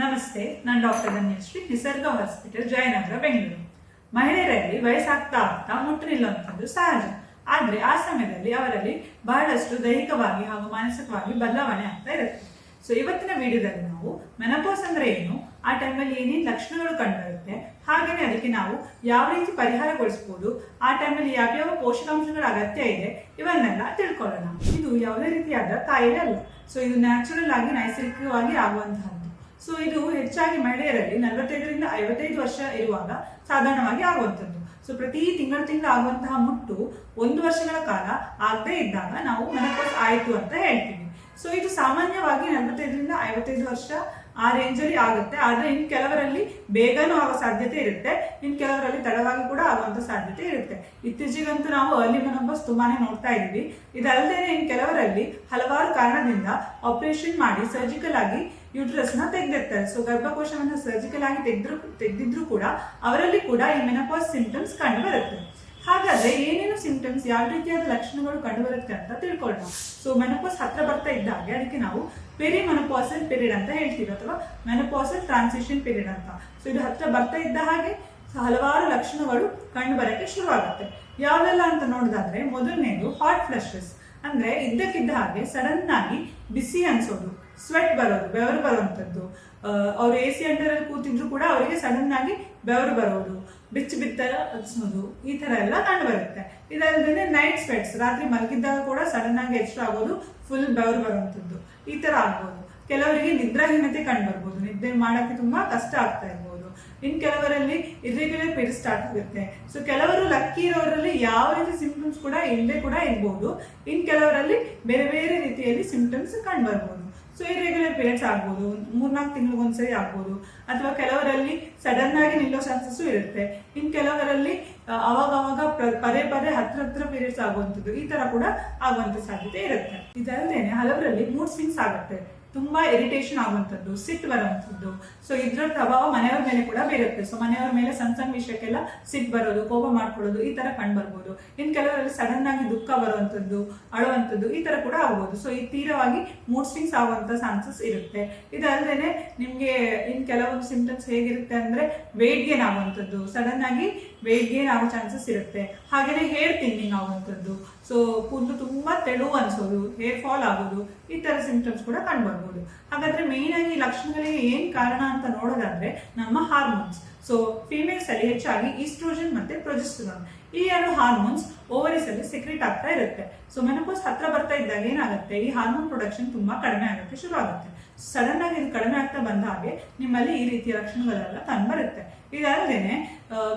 ನಮಸ್ತೆ, ನಾನು doctor Dhanyashree Nisarga hospital Jayanagar, Bengaluru. ಮಹಿಳೆಯರಲ್ಲಿ ವಯಸ್ಸಾಗ್ತಾ ಆಗ್ತಾ ಮುಟ್ಟಿಲ್ಲ ಅಂತದ್ದು ಸಹಜ. ಆದ್ರೆ ಆ ಸಮಯದಲ್ಲಿ ಅವರಲ್ಲಿ ಬಹಳಷ್ಟು ದೈಹಿಕವಾಗಿ ಹಾಗೂ ಮಾನಸಿಕವಾಗಿ ಬದಲಾವಣೆ ಆಗ್ತಾ ಇರುತ್ತೆ ಸೊ ಇವತ್ತಿನ ವಿಡಿಯೋದಲ್ಲಿ ನಾವು ಮೆನಪೋಸ್ ಅಂದ್ರೆ ಏನು? ಆ ಟೈಮಲ್ಲಿ ಏನೇನು ಲಕ್ಷಣಗಳು ಕಂಡುಬರುತ್ತೆ? ಹಾಗೇನೆ ಅದಕ್ಕೆ ನಾವು ಯಾವ ರೀತಿ ಪರಿಹಾರಗೊಳಿಸಬಹುದು ಆ ಟೈಮಲ್ಲಿ ಯಾವ್ಯಾವ ಪೋಷಕಾಂಶಗಳ ಅಗತ್ಯ ಇದೆ? ಇವನ್ನೆಲ್ಲ ತಿಳ್ಕೊಳ್ಳೋಣ. ಇದು ಯಾವುದೇ ರೀತಿಯಾದ ಕಾಯಿಲೆ ಅಲ್ಲ. ಸೊ ಇದು ನ್ಯಾಚುರಲ್ ಆಗಿ, ನೈಸರ್ಗಿಕವಾಗಿ ಆಗುವಂತಹದ್ದು. ಸೊ ಇದು ಹೆಚ್ಚಾಗಿ ಮಹಿಳೆಯರಲ್ಲಿ ನಲವತ್ತೈದರಿಂದ ಐವತ್ತೈದು ವರ್ಷ ಇರುವಾಗ ಸಾಧಾರಣವಾಗಿ ಆಗುವಂಥದ್ದು. ಸೊ ಪ್ರತಿ ತಿಂಗಳು ತಿಂಗಳು ಆಗುವಂತಹ ಮುಟ್ಟು ಒಂದು ವರ್ಷಗಳ ಕಾಲ ಆಗದೇ ಇದ್ದಾಗ ನಾವು ಮೆನಪೋಸ್ ಆಯಿತು ಅಂತ ಹೇಳ್ತೀವಿ. ಸೊ ಇದು ಸಾಮಾನ್ಯವಾಗಿ ನಲವತ್ತೈದರಿಂದ ಐವತ್ತೈದು ವರ್ಷ ಆ ರೇಂಜಲ್ಲಿ ಆಗುತ್ತೆ. ಆದರೆ ಇನ್ ಕೆಲವರಲ್ಲಿ ಬೇಗನೂ ಆಗೋ ಸಾಧ್ಯತೆ ಇರುತ್ತೆ. ಇನ್ ಕೆಲವರಲ್ಲಿ ತಡವಾಗಿ ಕೂಡ ಆಗುವಂಥ ಸಾಧ್ಯತೆ ಇರುತ್ತೆ. ಇತ್ತೀಚೆಗಂತೂ ನಾವು ಅರ್ಲಿ ಮೆನೋಪಾಸ್ ತುಂಬಾನೇ ನೋಡ್ತಾ ಇದ್ದೀವಿ. ಇದಲ್ಲದೆ ಇನ್ ಕೆಲವರಲ್ಲಿ ಹಲವಾರು ಕಾರಣದಿಂದ ಆಪರೇಷನ್ ಮಾಡಿ ಸರ್ಜಿಕಲ್ ಆಗಿ ಯೂಟ್ರಸ್ನ ತೆಗೆದಿರ್ತಾರೆ. ಸೊ ಗರ್ಭಕೋಶವನ್ನು ಸರ್ಜಿಕಲ್ ಆಗಿ ತೆಗೆದ್ರು, ತೆಗೆದಿದ್ರು ಕೂಡ ಅವರಲ್ಲಿ ಕೂಡ ಈ ಮೆನಪಾಸ್ ಸಿಂಪ್ಟಮ್ಸ್ ಕಂಡು ಬರುತ್ತೆ ಹಾಗಾದ್ರೆ ಏನೇನು ಸಿಂಪ್ಟಮ್ಸ್ ಯಾವ ರೀತಿಯಾದ ಲಕ್ಷಣಗಳು ಕಂಡು ಬರುತ್ತೆ ಅಂತ ತಿಳ್ಕೊಳ್ಳೋಣ. ಸೊ ಮೆನಪಾಸ್ ಹತ್ರ ಬರ್ತಾ ಇದ್ದ ಹಾಗೆ ಅದಕ್ಕೆ ನಾವು ಪೆರಿ ಮೆನಪಾಸಲ್ ಪೀರಿಯಡ್ ಅಂತ ಹೇಳ್ತೀವಿ ಅಥವಾ ಮೆನಪಾಸಲ್ ಟ್ರಾನ್ಸಿಷನ್ ಪೀರಿಯಡ್ ಅಂತ. ಸೊ ಇದು ಹತ್ರ ಬರ್ತಾ ಇದ್ದ ಹಾಗೆ ಹಲವಾರು ಲಕ್ಷಣಗಳು ಕಂಡು ಬರಕ್ಕೆ ಶುರು ಆಗುತ್ತೆ ಯಾವೆಲ್ಲ ಅಂತ ನೋಡೋದಾದ್ರೆ ಮೊದಲನೇದು ಹಾಟ್ ಫ್ಲಶಸ್ ಅಂದ್ರೆ ಇದ್ದಕ್ಕಿದ್ದ ಹಾಗೆ ಸಡನ್ ಆಗಿ ಬಿಸಿ ಅನ್ಸೋದು. ಸ್ವೆಟ್ ಬರೋದು ಬೆವರು ಬರುವಂಥದ್ದು ಅವ್ರು ಎ ಸಿ ಅಂಡರಲ್ಲಿ ಕೂತಿದ್ರು ಕೂಡ ಅವರಿಗೆ ಸಡನ್ ಆಗಿ ಬೆವರು ಬರೋದು. ಬಿಚ್ಚು ಬಿತ್ತರ ಹಚ್ಚೋದು ಈ ತರ ಎಲ್ಲ ಕಂಡು ಬರುತ್ತೆ. ಇದಲ್ಲದೆ ನೈಟ್ ಸ್ವೆಟ್ಸ್ ರಾತ್ರಿ ಮಲಗಿದ್ದಾಗ ಕೂಡ ಸಡನ್ ಆಗಿ ಎಚ್ಚರ ಆಗೋದು ಫುಲ್ ಬೆವರು ಬರುವಂಥದ್ದು ಈ ತರ ಆಗ್ಬೋದು. ಕೆಲವರಿಗೆ ನಿದ್ರಾಹೀನತೆ ಕಂಡು ಬರ್ಬೋದು. ನಿದ್ದೆ ಮಾಡೋಕ್ಕೆ ತುಂಬಾ ಕಷ್ಟ ಆಗ್ತಾ ಇರ್ಬೋದು. ಇನ್ ಕೆಲವರಲ್ಲಿ ಇರ್ರೆಗ್ಯುಲರ್ ಪೀರಿಯಡ್ ಸ್ಟಾರ್ಟ್ ಆಗುತ್ತೆ. ಸೊ ಕೆಲವರು ಲಕ್ಕಿ ಇರೋರಲ್ಲಿ ಯಾವ ರೀತಿ ಸಿಂಪ್ಟಮ್ಸ್ ಕೂಡ ಇಲ್ಲದೆ ಕೂಡ ಇರ್ಬೋದು. ಇನ್ ಕೆಲವರಲ್ಲಿ ಬೇರೆ ಬೇರೆ ರೀತಿಯಲ್ಲಿ ಸಿಂಪ್ಟಮ್ಸ್ ಕಂಡು ಬರ್ಬೋದು. ಸೊ ಇರ್ರೆಗ್ಯುಲರ್ ಪೀರಿಯಡ್ಸ್ ಆಗ್ಬೋದು, ಮೂರ್ನಾಲ್ಕು ತಿಂಗಳಿಗೊಂದ್ಸರಿ ಆಗ್ಬೋದು, ಅಥವಾ ಕೆಲವರಲ್ಲಿ ಸಡನ್ ಆಗಿ ನಿಲ್ಲೋ ಚಾನ್ಸಸ್ ಇರುತ್ತೆ. ಇನ್ ಕೆಲವರಲ್ಲಿ ಅವಾಗವಾಗ ಅವಾಗ ಅವಾಗ ಪದೇ ಪದೇ ಹತ್ರ ಹತ್ರ ಪೀರಿಯಡ್ಸ್ ಆಗುವಂಥದ್ದು ಈ ತರ ಕೂಡ ಆಗುವಂತ ಸಾಧ್ಯತೆ ಇರುತ್ತೆ. ಇದಲ್ಲದೆ ಹಲವರಲ್ಲಿ ಮೂಡ್ ಸ್ವಿಂಗ್ಸ್ ಆಗುತ್ತೆ. ತುಂಬಾ ಇರಿಟೇಷನ್ ಆಗುವಂಥದ್ದು, ಸಿಟ್ಟು ಬರುವಂಥದ್ದು. ಸೊ ಇದ್ರ ಪ್ರಭಾವ ಮನೆಯವರ ಮೇಲೆ ಕೂಡ ಬೀರುತ್ತೆ. ಸೊ ಮನೆಯವರ ಮೇಲೆ ಸಣ್ಣ ಸಣ್ಣ ವಿಷಯಕ್ಕೆಲ್ಲ ಸಿಟ್ ಬರೋದು, ಕೋಪ ಮಾಡ್ಕೊಳ್ಳೋದು, ಈ ತರ ಕಂಡು ಬರ್ಬೋದು. ಇನ್ ಕೆಲವರಲ್ಲಿ ಸಡನ್ ಆಗಿ ದುಃಖ ಬರುವಂಥದ್ದು, ಅಳುವಂಥದ್ದು, ಈ ತರ ಕೂಡ ಆಗ್ಬೋದು. ಸೊ ಈ ತೀರವಾಗಿ ಮೂಡ್ ಸ್ವಿಂಗ್ಸ್ ಆಗುವಂತ ಚಾನ್ಸಸ್ ಇರುತ್ತೆ. ಇದಲ್ಲದೆ ನಿಮ್ಗೆ ಇನ್ ಕೆಲವೊಂದು ಸಿಂಪ್ಟಮ್ಸ್ ಹೇಗಿರುತ್ತೆ ಅಂದ್ರೆ ವೇಟ್ ಗೇನ್ ಆಗುವಂಥದ್ದು ಸಡನ್ ಆಗಿ ವೇಟ್ ಗೇನ್ ಆಗೋ ಚಾನ್ಸಸ್ ಇರುತ್ತೆ. ಹಾಗೇನೆ ಹೇರ್ ಥಿನ್ನಿಂಗ್ ಆಗುವಂಥದ್ದು ಸೊ ಕೂದಲು ತುಂಬಾ ತೆಳು ಅನಿಸೋದು ಹೇರ್ ಫಾಲ್ ಆಗೋದು, ಈ ಥರ ಸಿಂಪ್ಟಮ್ಸ್ ಕೂಡ ಕಂಡುಬರ್ಬೋದು. ಹಾಗಾದ್ರೆ ಈ ಲಕ್ಷಣಗಳಿಗೆ ಏನು ಕಾರಣ ಅಂತ ನೋಡೋದಾದರೆ ನಮ್ಮ ಹಾರ್ಮೋನ್ಸ್ ಸೊ ಫೀಮೇಲ್ಸ್ ಅಲ್ಲಿ ಹೆಚ್ಚಾಗಿ ಈಸ್ಟ್ರೋಜನ್ ಮತ್ತೆ ಪ್ರೊಜೆಸ್ಟ್ರಾನ್ ಈ ಎರಡು ಹಾರ್ಮೋನ್ಸ್ ಓವರೀಸ್ ಅಲ್ಲಿ ಸೆಕ್ರೆಟ್ ಆಗ್ತಾ ಇರುತ್ತೆ. ಸೊ ಮೆನಪೋಸ್ ಹತ್ರ ಬರ್ತಾ ಇದ್ದಾಗ ಏನಾಗುತ್ತೆ? ಈ ಹಾರ್ಮೋನ್ ಪ್ರೊಡಕ್ಷನ್ ತುಂಬಾ ಕಡಿಮೆ ಆಗುತ್ತೆ ಶುರು ಆಗುತ್ತೆ ಸಡನ್ ಆಗಿ ಇದು ಕಡಿಮೆ ಆಗ್ತಾ ಬಂದ ಹಾಗೆ ನಿಮ್ಮಲ್ಲಿ ಈ ರೀತಿಯ ಲಕ್ಷಣಗಳೆಲ್ಲ ಕಂಡು ಬರುತ್ತೆ ಇದಲ್ಲದೇನೆ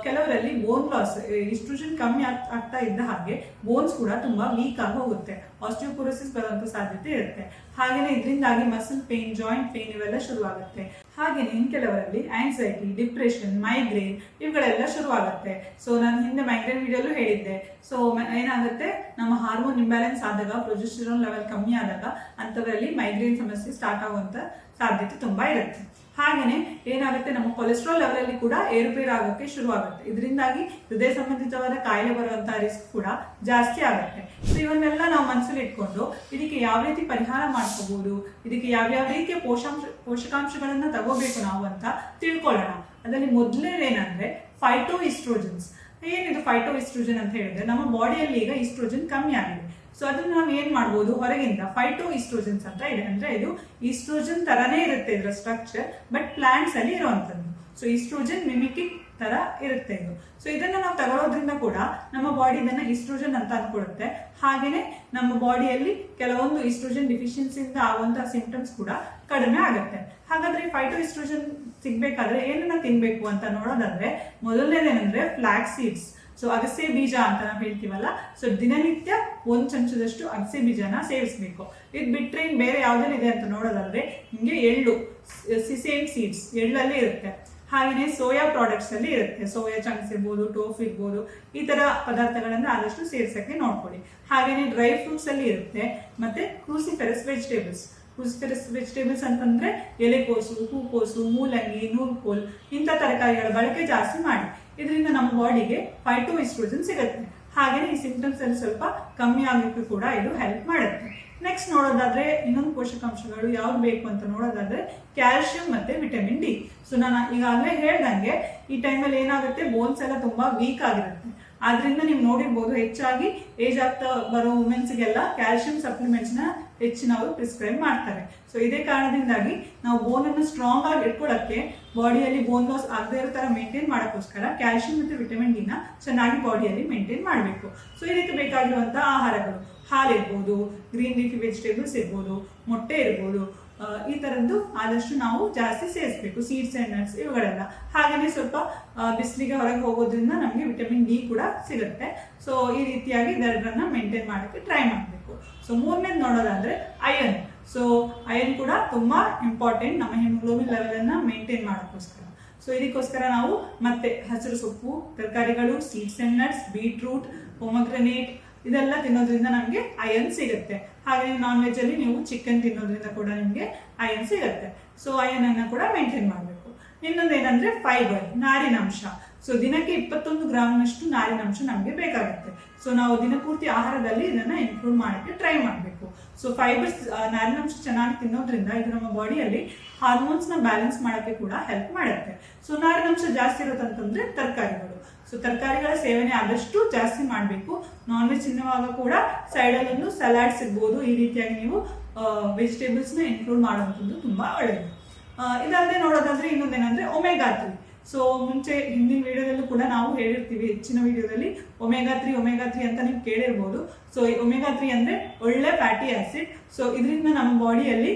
ಕೆಲವರಲ್ಲಿ ಬೋನ್ ಲಾಸ್ ಇಸ್ಟ್ರೋಜನ್ ಕಮ್ಮಿ ಆಗ್- ಆಗ್ತಾ ಇದ್ದ ಹಾಗೆ ಬೋನ್ಸ್ ಕೂಡ ತುಂಬಾ ವೀಕ್ ಆಗಿ ಹೋಗುತ್ತೆ. ಆಸ್ಟಿಯೋಪೊರೋಸಿಸ್ ಬರುವಂತ ಸಾಧ್ಯತೆ ಇರುತ್ತೆ. ಹಾಗೇನೆ ಇದರಿಂದಾಗಿ ಮಸಲ್ ಪೇನ್ ಜಾಯಿಂಟ್ ಪೇನ್ ಇವೆಲ್ಲ ಶುರುವಾಗುತ್ತೆ. ಹಾಗೇನೆ ಇನ್ ಕೆಲವರಲ್ಲಿ ಆಂಗ್ಸೈಟಿ ಡಿಪ್ರೆಷನ್ ಮೈಗ್ರೇನ್ ಇವುಗಳೆಲ್ಲ ಶುರುವಾಗುತ್ತೆ. ಸೊ ನಾನು ಹಿಂದೆ ಮೈಗ್ರೇನ್ ವಿಡಿಯೋಲು ಹೇಳಿದ್ದೆ. ಸೊ ಏನಾಗುತ್ತೆ? ನಮ್ಮ ಹಾರ್ಮೋನ್ ಇಂಬ್ಯಾಲೆನ್ಸ್ ಆದಾಗ ಪ್ರೊಜೆಸ್ಟಿರೋನ್ ಲೆವೆಲ್ ಕಮ್ಮಿ ಆದಾಗ ಅಂಥವರಲ್ಲಿ ಮೈಗ್ರೇನ್ ಸಮಸ್ಯೆ ಸ್ಟಾರ್ಟ್ ಆಗುವಂತ ಸಾಧ್ಯತೆ ತುಂಬಾ ಇರುತ್ತೆ. ಹಾಗೇನೆ ಏನಾಗುತ್ತೆ, ನಮ್ಮ ಕೊಲೆಸ್ಟ್ರಾಲ್ ಲೆವೆಲ್ ಅಲ್ಲಿ ಕೂಡ ಏರುಪೇರು ಆಗೋಕ್ಕೆ ಶುರು ಆಗುತ್ತೆ ಇದರಿಂದಾಗಿ ಹೃದಯ ಸಂಬಂಧಿತವಾದ ಕಾಯಿಲೆ ಬರುವಂತಹ ರಿಸ್ಕ್ ಕೂಡ ಜಾಸ್ತಿ ಆಗುತ್ತೆ. ಸೊ ಇವನ್ನೆಲ್ಲ ನಾವು ಮನಸ್ಸಲ್ಲಿ ಇಟ್ಕೊಂಡು ಇದಕ್ಕೆ ಯಾವ ರೀತಿ ಪರಿಹಾರ ಮಾಡ್ಕೋಬಹುದು ಇದಕ್ಕೆ ಯಾವ್ಯಾವ ರೀತಿಯ ಪೋಷಾಂಶ, ಪೋಷಕಾಂಶಗಳನ್ನ ತಗೋಬೇಕು ನಾವು ಅಂತ ತಿಳ್ಕೊಳ್ಳೋಣ. ಅದರಲ್ಲಿ ಮೊದಲನೇದೇನಂದ್ರೆ ಫೈಟೋ ಇಸ್ಟ್ರೋಜನ್ಸ್ ಏನಿದು ಫೈಟೋ ಇಸ್ಟ್ರೋಜನ್ ಅಂತ ಹೇಳಿದ್ರೆ, ನಮ್ಮ ಬಾಡಿಯಲ್ಲಿ ಈಗ ಇಸ್ಟ್ರೋಜನ್ ಕಮ್ಮಿ ಆಗಿದೆ. ಸೊ ಅದನ್ನ ನಾವು ಏನ್ ಮಾಡ್ಬೋದು? ಹೊರಗಿಂದ ಫೈಟೋ ಈಸ್ಟ್ರೋಜನ್ಸ್ ಅಂತ ಇದೆ. ಅಂದ್ರೆ ಇದು ಈಸ್ಟ್ರೋಜನ್ ತರನೇ ಇರುತ್ತೆ ಇದರ ಸ್ಟ್ರಕ್ಚರ್ ಬಟ್ ಪ್ಲಾಂಟ್ಸ್ ಅಲ್ಲಿ ಇರುವಂತದ್ದು. ಸೊ ಈಸ್ಟ್ರೋಜನ್ ಮಿಮಿಕಿಕ್ ತರ ಇರುತ್ತೆ ಇದು. ಸೊ ಇದನ್ನ ನಾವು ತಗೊಳ್ಳೋದ್ರಿಂದ ಕೂಡ ನಮ್ಮ ಬಾಡಿ ಇದನ್ನ ಈಸ್ಟ್ರೋಜನ್ ಅಂತ ಅನ್ಕೊಳ್ಳುತ್ತೆ ಹಾಗೇನೆ ನಮ್ಮ ಬಾಡಿಯಲ್ಲಿ ಕೆಲವೊಂದು ಈಸ್ಟ್ರೋಜನ್ ಡಿಫಿಷಿಯನ್ಸಿಯಿಂದ ಆಗುವಂತಹ ಸಿಂಪ್ಟಮ್ಸ್ ಕೂಡ ಕಡಿಮೆ ಆಗುತ್ತೆ. ಹಾಗಾದ್ರೆ ಫೈಟೋ ಈಸ್ಟ್ರೋಜನ್ ಸಿಗ್ಬೇಕಾದ್ರೆ ಏನನ್ನ ತಿನ್ಬೇಕು ಅಂತ ನೋಡೋದಾದ್ರೆ, ಮೊದಲನೇದೇನಂದ್ರೆ ಫ್ಲಾಕ್ ಸೀಡ್ಸ್ ಸೊ ಅಗಸೆ ಬೀಜ ಅಂತ ನಾವು ಹೇಳ್ತೀವಲ್ಲ? ಸೊ ದಿನನಿತ್ಯ ಒಂದು ಚಮಚದಷ್ಟು ಅಗಸೆ ಬೀಜನ ಸೇವಿಸಬೇಕು. ಇದು ಬಿಟ್ಟರೆ ಇನ್ ಬೇರೆ ಇದೆ ಅಂತ ನೋಡೋದಾದ್ರೆ ನಿಮಗೆ ಎಳ್ಳು ಸಿಸೇಮ್ ಸೀಡ್ಸ್ ಎಳ್ಳಲ್ಲಿ ಇರುತ್ತೆ. ಹಾಗೆಯೇ ಸೋಯಾ ಪ್ರಾಡಕ್ಟ್ಸ್ ಅಲ್ಲಿ ಇರುತ್ತೆ. ಸೋಯಾ ಚಂಕ್ಸ್ ಇರ್ಬೋದು ಟೋಫ್ ಇರ್ಬೋದು, ಈ ತರ ಪದಾರ್ಥಗಳನ್ನ ಆದಷ್ಟು ಸೇರ್ಸಕ್ಕೆ ನೋಡ್ಕೊಳ್ಳಿ. ಹಾಗೆಯೇ ಡ್ರೈ ಫ್ರೂಟ್ಸ್ ಅಲ್ಲಿ ಇರುತ್ತೆ. ಮತ್ತೆ ಕ್ರೂಸಿಫೆರಸ್ ವೆಜಿಟೇಬಲ್ಸ್ ಕ್ರೂಸಿಫೆರಸ್ ವೆಜಿಟೇಬಲ್ಸ್ ಅಂತಂದ್ರೆ ಎಲೆಕೋಸು ಹೂಕೋಸು ಮೂಲಂಗಿ, ನೂರ್ಕೋಲ್ ಇಂಥ ತರಕಾರಿಗಳ ಬಳಕೆ ಜಾಸ್ತಿ ಮಾಡಿ. ಇದರಿಂದ ನಮ್ಮ ಬಾಡಿಗೆ ಫೈಟೋ ಇಸ್ಟ್ರೋಜನ್ ಸಿಗುತ್ತೆ. ಹಾಗೇನೆ ಈ ಸಿಂಪ್ಟಮ್ಸ್ ಅಲ್ಲಿ ಸ್ವಲ್ಪ ಕಮ್ಮಿ ಆಗಲಿಕ್ಕೂ ಕೂಡ ಇದು ಹೆಲ್ಪ್ ಮಾಡುತ್ತೆ. ನೆಕ್ಸ್ಟ್ ನೋಡೋದಾದ್ರೆ ಇನ್ನೊಂದು ಪೋಷಕಾಂಶಗಳು ಯಾವ್ದು ಬೇಕು ಅಂತ ನೋಡೋದಾದ್ರೆ ಕ್ಯಾಲ್ಶಿಯಂ ಮತ್ತೆ ವಿಟಮಿನ್ ಡಿ ಸೊ ನಾನು ಈಗಾಗಲೇ ಹೇಳ್ದಂಗೆ ಈ ಟೈಮಲ್ಲಿ ಏನಾಗುತ್ತೆ ಬೋನ್ಸ್ ಎಲ್ಲ ತುಂಬಾ ವೀಕ್ ಆಗಿರುತ್ತೆ. ಆದ್ರಿಂದ ನೀವು ನೋಡಿರ್ಬೋದು ಹೆಚ್ಚಾಗಿ ಏಜ್ ಆಗ್ತಾ ಬರೋ ವುಮೆನ್ಸ್ಗೆಲ್ಲ ಕ್ಯಾಲ್ಶಿಯಂ ಸಪ್ಲಿಮೆಂಟ್ಸ್ನ ಹೆಚ್ಚಿನವರು ಪ್ರಿಸ್ಕ್ರೈಬ್ ಮಾಡ್ತಾರೆ. ಸೊ ಇದೇ ಕಾರಣದಿಂದಾಗಿ ನಾವು ಬೋನ್ ಅನ್ನು ಸ್ಟ್ರಾಂಗ್ ಆಗಿ ಇಟ್ಕೊಳ್ಳೋಕ್ಕೆ ಬಾಡಿಯಲ್ಲಿ ಬೋನ್ ಲಾಸ್ ಆಗದೇ ಇರೋ ಥರ ಮೇಂಟೈನ್ ಮಾಡೋಕ್ಕೋಸ್ಕರ ಕ್ಯಾಲ್ಸಿಯಂ ಮತ್ತು ವಿಟಮಿನ್ ಡಿನ ಚೆನ್ನಾಗಿ ಬಾಡಿಯಲ್ಲಿ ಮೇಂಟೈನ್ ಮಾಡಬೇಕು. ಸೊ ಇದಕ್ಕೆ ಬೇಕಾಗಿರುವಂಥ ಆಹಾರಗಳು ಹಾಲು ಇರ್ಬೋದು ಗ್ರೀನ್ ಲೀಫಿ ವೆಜಿಟೇಬಲ್ಸ್ ಇರ್ಬೋದು, ಮೊಟ್ಟೆ ಇರ್ಬೋದು ಈ ಥರದ್ದು ಆದಷ್ಟು ನಾವು ಜಾಸ್ತಿ ಸೇರಿಸಬೇಕು ಸೀಡ್ಸ್ ಆ್ಯಂಡ್ ನಟ್ಸ್ ಇವುಗಳೆಲ್ಲ. ಹಾಗೆಯೇ ಸ್ವಲ್ಪ ಬಿಸಿಲಿಗೆ ಹೊರಗೆ ಹೋಗೋದ್ರಿಂದ ನಮಗೆ ವಿಟಮಿನ್ ಡಿ ಕೂಡ ಸಿಗುತ್ತೆ. ಸೊ ಈ ರೀತಿಯಾಗಿ ಇದೆರಡನ್ನ ಮೇಂಟೈನ್ ಮಾಡೋಕ್ಕೆ ಟ್ರೈ ಮಾಡಬೇಕು ಸೊ ಮೂರನೇದು ನೋಡೋದಾದ್ರೆ ಅಯನ್ ಸೊ ಅಯನ್ ಕೂಡ ತುಂಬಾ ಇಂಪಾರ್ಟೆಂಟ್ ನಮ್ಮ ಹಿಮೋಗ್ಲೋಬಿನ್ ಲೆವೆಲ್ ಅನ್ನ ಮೇಂಟೈನ್ ಮಾಡೋಕ್ಕೋಸ್ಕರ. ಸೊ ಇದಕ್ಕೋಸ್ಕರ ನಾವು ಮತ್ತೆ ಹಸಿರು ಸೊಪ್ಪು, ತರಕಾರಿಗಳು seeds and nuts beetroot pomegranate ಇದೆಲ್ಲ ತಿನ್ನೋದ್ರಿಂದ ನಮಗೆ ಅಯನ್ ಸಿಗುತ್ತೆ. ಹಾಗೆ ನಾನ್ ವೆಜ್ ಅಲ್ಲಿ ನೀವು ಚಿಕನ್ ತಿನ್ನೋದ್ರಿಂದ ಕೂಡ ನಿಮಗೆ ಅಯನ್ ಸಿಗುತ್ತೆ. ಸೊ ಅಯನ್ ಅನ್ನ ಕೂಡ ಮೇಂಟೈನ್ ಮಾಡಬೇಕು. ಇನ್ನೊಂದೇನಂದ್ರೆ ಫೈಬರ್ ನಾರಿನಾಂಶ ಸೊ ದಿನಕ್ಕೆ ಇಪ್ಪತ್ತೊಂದು ಗ್ರಾಮ್ನಷ್ಟು ನಾರಿನಾಂಶ ನಮಗೆ ಬೇಕಾಗುತ್ತೆ. ಸೊ ನಾವು ದಿನಪೂರ್ತಿ ಆಹಾರದಲ್ಲಿ ಇದನ್ನ ಇಂಪ್ರೂವ್ ಮಾಡೋಕ್ಕೆ ಟ್ರೈ ಮಾಡಬೇಕು. ಸೊ ಫೈಬರ್ಸ್ ನಾರಿನಾಂಶ ಚೆನ್ನಾಗಿ ತಿನ್ನೋದ್ರಿಂದ ಇದು ನಮ್ಮ ಬಾಡಿಯಲ್ಲಿ ಹಾರ್ಮೋನ್ಸ್ನ ಬ್ಯಾಲೆನ್ಸ್ ಮಾಡೋಕ್ಕೆ ಕೂಡ ಹೆಲ್ಪ್ ಮಾಡುತ್ತೆ. ಸೊ ನಾರಿನಾಂಶ ಜಾಸ್ತಿ ಇರೋದಂತಂದ್ರೆ ತರಕಾರಿಗಳು. ಸೊ ತರಕಾರಿಗಳ ಸೇವನೆ ಆದಷ್ಟು ಜಾಸ್ತಿ ಮಾಡಬೇಕು. ನಾನ್ ವೆಜ್ ತಿನ್ನುವಾಗ ಕೂಡ ಸೈಡಲ್ಲೊಂದು ಸಲಾಡ್ಸ್ ಇರ್ಬೋದು. ಈ ರೀತಿಯಾಗಿ ನೀವು ವೆಜಿಟೇಬಲ್ಸ್ನ ಇನ್ಕ್ಲೂಡ್ ಮಾಡುವಂಥದ್ದು ತುಂಬಾ ಒಳ್ಳೆಯದು ಇದಲ್ಲದೆ ನೋಡೋದಾದ್ರೆ ಇನ್ನೊಂದೇನಂದ್ರೆ ಒಮೆಗಾ ತ್ರೀ ಸೊ ಮುಂಚೆ ಹಿಂದಿನ ವಿಡಿಯೋದಲ್ಲೂ ಕೂಡ ನಾವು ಹೇಳಿರ್ತೀವಿ, ಹೆಚ್ಚಿನ ವಿಡಿಯೋದಲ್ಲಿ ಒಮೆಗಾ ತ್ರೀ ಒಮೆಗಾ ತ್ರೀ ಅಂತ ನೀವು ಕೇಳಿರ್ಬೋದು. ಸೊ ಒಮೆಗಾ ತ್ರೀ ಅಂದ್ರೆ ಒಳ್ಳೆ ಫ್ಯಾಟಿ ಆಸಿಡ್ ಸೊ ಇದರಿಂದ ನಮ್ಮ ಬಾಡಿಯಲ್ಲಿ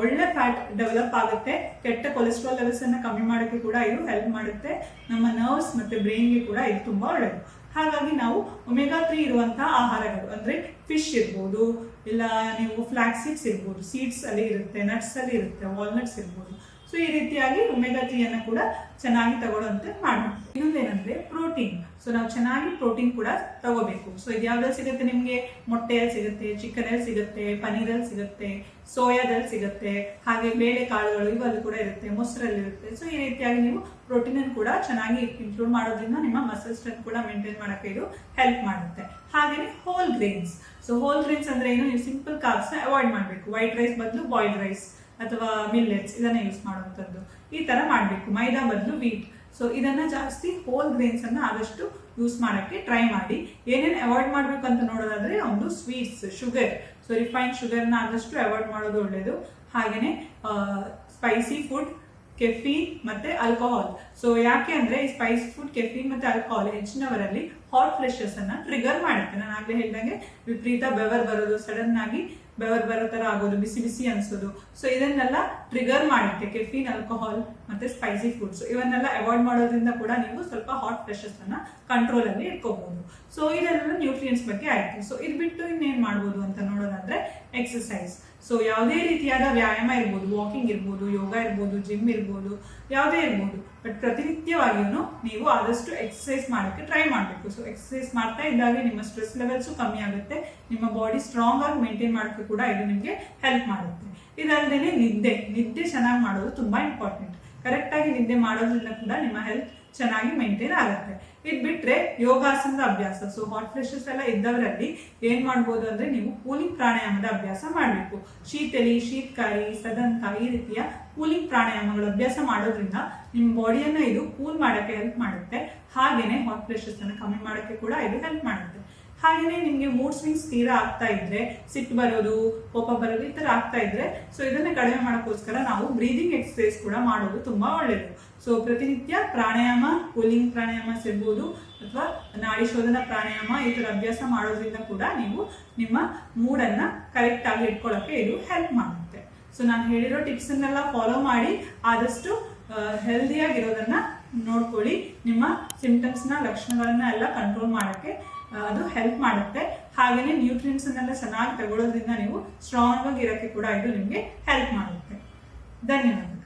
ಒಳ್ಳೆ ಫ್ಯಾಟ್ ಡೆವಲಪ್ ಆಗುತ್ತೆ. ಕೆಟ್ಟ ಕೊಲೆಸ್ಟ್ರಾಲ್ ಲೆವೆಲ್ಸ್ ಅನ್ನ ಕಮ್ಮಿ ಮಾಡೋಕ್ಕೆ ಕೂಡ ಇದು ಹೆಲ್ಪ್ ಮಾಡುತ್ತೆ. ನಮ್ಮ ನರ್ವ್ಸ್ ಮತ್ತೆ ಬ್ರೈನ್ಗೆ ಕೂಡ ಇದು ತುಂಬಾ ಒಳ್ಳೆಯದು ಹಾಗಾಗಿ ನಾವು ಒಮೆಗಾ ತ್ರೀ ಇರುವಂತಹ ಆಹಾರಗಳು, ಅಂದ್ರೆ ಫಿಶ್ ಇರ್ಬೋದು, ಇಲ್ಲ ನೀವು ಫ್ಲಾಕ್ಸಿಡ್ಸ್ ಇರ್ಬೋದು. ಸೀಡ್ಸ್ ಅಲ್ಲಿ ಇರುತ್ತೆ ನಟ್ಸ್ ಅಲ್ಲಿ ಇರುತ್ತೆ ವಾಲ್ನಟ್ಸ್ ಇರ್ಬೋದು. ಸೊ ಈ ರೀತಿಯಾಗಿ ಒಮೆಗಾ ತ್ರೀ ಅನ್ನ ಕೂಡ ಚೆನ್ನಾಗಿ ತಗೊಳ್ಳುವಂತೆ ಮಾಡಬೇಕು ಇನ್ನೊಂದೇನಂದ್ರೆ ಪ್ರೋಟೀನ್ ಸೊ ನಾವು ಚೆನ್ನಾಗಿ ಪ್ರೋಟೀನ್ ಕೂಡ ತಗೋಬೇಕು. ಸೊ ಇದು ಯಾವ್ದ್ರಲ್ಲಿ ಸಿಗುತ್ತೆ ನಿಮ್ಗೆ? ಮೊಟ್ಟೆಯಲ್ಲಿ ಸಿಗುತ್ತೆ ಚಿಕನ್ ಅಲ್ಲಿ ಸಿಗುತ್ತೆ ಪನೀರಲ್ಲಿ ಸಿಗುತ್ತೆ, ಸೋಯಾದಲ್ಲಿ ಸಿಗುತ್ತೆ, ಹಾಗೆ ಬೇಳೆ ಕಾಳುಗಳು ಇವಲ್ಲಿ ಕೂಡ ಇರುತ್ತೆ, ಮೊಸರಲ್ಲಿ ಇರುತ್ತೆ. ಸೊ ಈ ರೀತಿಯಾಗಿ ನೀವು ಪ್ರೋಟೀನ್ ಅನ್ನು ಕೂಡ ಚೆನ್ನಾಗಿ ಇನ್ಕ್ಲೂಡ್ ಮಾಡೋದ್ರಿಂದ ನಿಮ್ಮ ಮಸಲ್ ಸ್ಟ್ರೆಂತ್ ಕೂಡ ಮೇಂಟೈನ್ ಮಾಡೋಕೆ ಇದು ಹೆಲ್ಪ್ ಮಾಡುತ್ತೆ. ಹಾಗೇನೆ whole greens so whole greens ಅಂದ್ರೆ ಏನು? ನೀವು ಸಿಂಪಲ್ ಕಾರ್ಬ್ಸ್ ಅವಾಯ್ಡ್ ಮಾಡಬೇಕು. ವೈಟ್ ರೈಸ್ ಬದಲು ಬಾಯ್ಲ್ಡ್ ರೈಸ್ ಅಥವಾ ಮಿಲ್ಲೆಟ್ಸ್ ಇದನ್ನ ಯೂಸ್ ಮಾಡುವಂಥದ್ದು. ಈ ತರ ಮಾಡಬೇಕು. ಮೈದಾ ಬದಲು ವೀಟ್ ಸೊ ಇದನ್ನ ಜಾಸ್ತಿ ಹೋಲ್ ಗ್ರೇನ್ಸ್ ಅನ್ನ ಆದಷ್ಟು ಯೂಸ್ ಮಾಡೋಕ್ಕೆ ಟ್ರೈ ಮಾಡಿ. ಏನೇನು ಅವಾಯ್ಡ್ ಮಾಡ್ಬೇಕು ಅಂತ ನೋಡೋದಾದ್ರೆ ಒಂದು ಸ್ವೀಟ್ಸ್ ಶುಗರ್ ಸೊ ರಿಫೈನ್ಡ್ ಶುಗರ್ನ ಆದಷ್ಟು ಅವಾಯ್ಡ್ ಮಾಡೋದು ಒಳ್ಳೇದು. ಹಾಗೇನೆ ಸ್ಪೈಸಿ ಫುಡ್ ಕೆಫೀನ್ ಮತ್ತೆ ಆಲ್ಕೋಹಾಲ್ ಸೊ ಯಾಕೆ ಅಂದ್ರೆ ಈ ಸ್ಪೈಸಿ ಫುಡ್ ಕೆಫೀನ್ ಮತ್ತೆ ಆಲ್ಕೋಹಾಲ್ ಹೆಚ್ಚಿನವರಲ್ಲಿ ಹಾಟ್ ಫ್ಲೆಶಸ್ ಅನ್ನ ಟ್ರಿಗರ್ ಮಾಡುತ್ತೆ. ನಾನು ಆಗ್ಲೇ ಹೇಳಿದಂಗೆ ವಿಪರೀತ ಬೆವರ್ ಬರೋದು ಸಡನ್ ಆಗಿ ಬೆವರ್ ಬರೋ ತರ ಆಗೋದು ಬಿಸಿ ಬಿಸಿ ಅನ್ಸೋದು. ಸೊ ಇದನ್ನೆಲ್ಲ ಟ್ರಿಗರ್ ಮಾಡುತ್ತೆ ಕೆಫಿನ್ ಆಲ್ಕೋಹಾಲ್ ಮತ್ತೆ ಸ್ಪೈಸಿ ಫುಡ್ಸ್ ಇವನ್ನೆಲ್ಲ ಅವಾಯ್ಡ್ ಮಾಡೋದ್ರಿಂದ ಕೂಡ ನೀವು ಸ್ವಲ್ಪ ಹಾಟ್ ಫ್ರೆಶಸ್ ಅನ್ನ ಕಂಟ್ರೋಲ್ ಅಲ್ಲಿ ಇಟ್ಕೋಬಹುದು ಸೊ ಇದೆಲ್ಲ ನ್ಯೂಟ್ರಿಯನ್ಸ್ ಬಗ್ಗೆ ಆಯ್ತು. ಸೊ ಇದು ಬಿಟ್ಟು ಇನ್ನೇನ್ ಮಾಡ್ಬೋದು ಅಂತ ನೋಡೋದಾದ್ರೆ ಎಕ್ಸಸೈಸ್ ಸೊ ಯಾವುದೇ ರೀತಿಯಾದ ವ್ಯಾಯಾಮ ಇರ್ಬೋದು ವಾಕಿಂಗ್ ಇರ್ಬೋದು, ಯೋಗ ಇರ್ಬೋದು ಜಿಮ್ ಇರ್ಬೋದು, ಯಾವುದೇ ಇರ್ಬೋದು. ಬಟ್ ಪ್ರತಿನಿತ್ಯವಾಗಿಯೂ ನೀವು ಆದಷ್ಟು ಎಕ್ಸಸೈಸ್ ಮಾಡೋಕ್ಕೆ ಟ್ರೈ ಮಾಡಬೇಕು. ಸೊ ಎಕ್ಸಸೈಸ್ ಮಾಡ್ತಾ ಇದ್ದಾಗ ನಿಮ್ಮ ಸ್ಟ್ರೆಸ್ ಲೆವೆಲ್ಸು ಕಮ್ಮಿ ಆಗುತ್ತೆ. ನಿಮ್ಮ ಬಾಡಿ ಸ್ಟ್ರಾಂಗ್ ಆಗಿ ಮೇಂಟೈನ್ ಮಾಡೋಕ್ಕೆ ಕೂಡ ಇದು ನಿಮಗೆ ಹೆಲ್ಪ್ ಮಾಡುತ್ತೆ. ಇದಲ್ಲದೆ ನಿದ್ದೆ. ನಿದ್ದೆ ಚೆನ್ನಾಗಿ ಮಾಡೋದು ತುಂಬಾ ಇಂಪಾರ್ಟೆಂಟ್ ಕರೆಕ್ಟಾಗಿ ನಿದ್ದೆ ಮಾಡೋದ್ರಿಂದ ಕೂಡ ನಿಮ್ಮ ಹೆಲ್ತ್ ಚೆನ್ನಾಗಿ ಮೇಂಟೈನ್ ಆಗುತ್ತೆ. ಇದ್ ಬಿಟ್ರೆ ಯೋಗಾಸನದ ಅಭ್ಯಾಸ ಸೊ ಹಾಟ್ ಫ್ಲೆಶಸ್ ಎಲ್ಲ ಇದ್ದವರಲ್ಲಿ ಏನ್ ಮಾಡ್ಬೋದು ಅಂದ್ರೆ ನೀವು ಕೂಲಿಂಗ್ ಪ್ರಾಣಾಯಾಮದ ಅಭ್ಯಾಸ ಮಾಡಬೇಕು. ಶೀತಲಿ ಶೀತಕಾರಿ ಸದಂತ ಈ ರೀತಿಯ ಕೂಲಿಂಗ್ ಪ್ರಾಣಾಯಾಮಗಳ ಅಭ್ಯಾಸ ಮಾಡೋದ್ರಿಂದ ನಿಮ್ಮ ಬಾಡಿಯನ್ನ ಇದು ಕೂಲ್ ಮಾಡಕ್ಕೆ ಹೆಲ್ಪ್ ಮಾಡುತ್ತೆ. ಹಾಗೇನೆ ಹಾಟ್ ಫ್ಲೆಶಸ್ ಅನ್ನ ಕಮ್ಮಿ ಮಾಡಕ್ಕೆ ಕೂಡ ಇದು ಹೆಲ್ಪ್ ಮಾಡುತ್ತೆ. ಹಾಗೇನೆ ನಿಮ್ಗೆ ಮೂಡ್ ಸ್ವಿಂಗ್ಸ್ ತೀರಾ ಆಗ್ತಾ ಇದ್ರೆ ಸಿಟ್ಟು ಬರೋದು, ಕೋಪ ಬರೋದು, ಈ ತರ ಆಗ್ತಾ ಇದ್ರೆ ಸೊ ಇದನ್ನ ಕಡಿಮೆ ಮಾಡೋಕ್ಕೋಸ್ಕರ ನಾವು ಬ್ರೀದಿಂಗ್ ಎಕ್ಸಸೈಸ್ ಕೂಡ ಮಾಡೋದು ತುಂಬಾ ಒಳ್ಳೇದು. ಸೊ ಪ್ರತಿನಿತ್ಯ ಪ್ರಾಣಾಯಾಮ ಕೂಲಿಂಗ್ ಪ್ರಾಣಾಯಾಮ ಸಿಗ್ಬೋದು ಅಥವಾ ನಾಡಿ ಶೋಧನ ಪ್ರಾಣಾಯಾಮ, ಈ ತರ ಅಭ್ಯಾಸ ಮಾಡೋದ್ರಿಂದ ಕೂಡ ನೀವು ನಿಮ್ಮ ಮೂಡನ್ನ ಕರೆಕ್ಟ್ ಆಗಿ ಇಟ್ಕೊಳ್ಳೋಕೆ ಇದು ಹೆಲ್ಪ್ ಮಾಡುತ್ತೆ. ಸೊ ನಾನು ಹೇಳಿರೋ ಟಿಪ್ಸ್ ಅನ್ನೆಲ್ಲ ಫಾಲೋ ಮಾಡಿ, ಆದಷ್ಟು ಹೆಲ್ದಿಯಾಗಿರೋದನ್ನ ನೋಡ್ಕೊಳ್ಳಿ. ನಿಮ್ಮ ಸಿಂಪ್ಟಮ್ಸ್ನ ಲಕ್ಷಣಗಳನ್ನ ಎಲ್ಲ ಕಂಟ್ರೋಲ್ ಮಾಡಕ್ಕೆ ಅದು ಹೆಲ್ಪ್ ಮಾಡುತ್ತೆ. ಹಾಗೇನೆ ನ್ಯೂಟ್ರಿಯನ್ಸ್ ಅನ್ನೆಲ್ಲ ಚೆನ್ನಾಗಿ ತಗೊಳ್ಳೋದ್ರಿಂದ ನೀವು ಸ್ಟ್ರಾಂಗ್ ಆಗಿ ಇರೋಕ್ಕೆ ಕೂಡ ಇದು ನಿಮಗೆ ಹೆಲ್ಪ್ ಮಾಡುತ್ತೆ. ಧನ್ಯವಾದ.